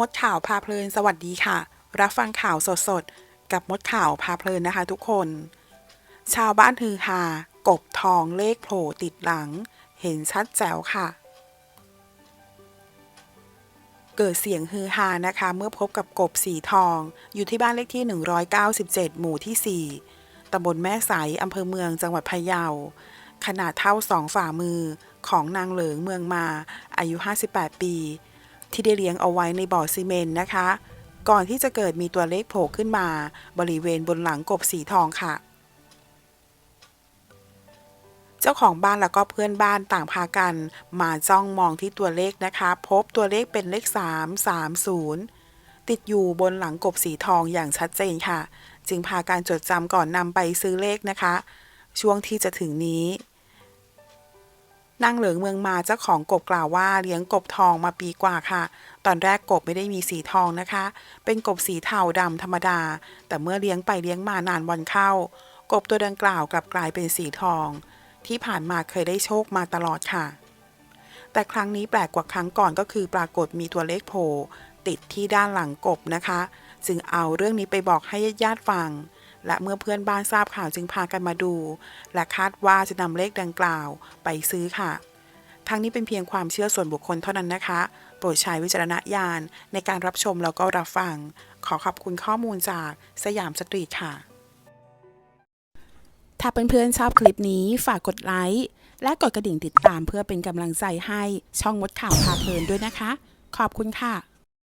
มดข่าวพาเพลินสวัสดีค่ะ รับฟังข่าวสดๆ กับมดข่าวพาเพลินนะคะทุกคน ชาวบ้านฮือฮากบทองเลขโผล่ติดหลัง เห็นชัดแจ๋วค่ะ เกิดเสียงฮือฮานะคะ เมื่อพบกับกบสีทอง อยู่ที่บ้านเลขที่ 197 หมู่ที่ 4ตำบลแม่ใสอำเภอเมืองจังหวัดพะเยา ขนาดเท่าสองฝ่ามือของนางเหลิงเมืองมาอายุ 58 ปี ที่ได้เลี้ยงเอาไว้ในบ่อซีเมนต์นะคะ ก่อนที่จะเกิดมีตัวเลขโผล่ขึ้นมา บริเวณบนหลังกบสีทองค่ะ เจ้าของบ้านแล้วก็เพื่อนบ้านต่างพากัน มาจ้องมองที่ตัวเลขนะคะ พบตัวเลขเป็นเลข 3 3 0 ติดอยู่บนหลังกบสีทองอย่างชัดเจนค่ะ จึงพาการจดจำก่อนนำไปซื้อเลขนะคะ ช่วงที่จะถึงนี้ นางเหลิงเมืองมาเจ้าของกบกล่าวว่าเลี้ยงกบทองมาปีกว่าค่ะ ตอนแรกกบไม่ได้มีสีทองนะคะ เป็นกบสีเทาดำธรรมดา แต่เมื่อเลี้ยงไปเลี้ยงมานานวันเข้า กบตัวดังกล่าวกลับกลายเป็นสีทอง ที่ผ่านมาเคยได้โชคมาตลอดค่ะ แต่ครั้งนี้แปลกกว่าครั้งก่อนก็คือปรากฏมีตัวเลขโผล่ติดที่ด้านหลังกบนะคะ จึงเอาเรื่องนี้ไปบอกให้ญาติๆฟัง และเมื่อเพื่อนบ้านทราบข่าวจึงพากันมาดู และคาดว่าจะนำเลขดังกล่าวไปซื้อค่ะ ทั้งนี้เป็นเพียงความเชื่อส่วนบุคคลเท่านั้นนะคะ โปรดใช้วิจารณญาณในการรับชมแล้วก็รับฟัง ขอขอบคุณข้อมูลจากสยามสตรีทค่ะ ถ้าเพื่อนๆชอบคลิปนี้ฝากกดไลค์และกดกระดิ่งติดตามเพื่อเป็นกำลังใจให้ช่องมดข่าวพาเพลินด้วยนะคะ ขอบคุณค่ะ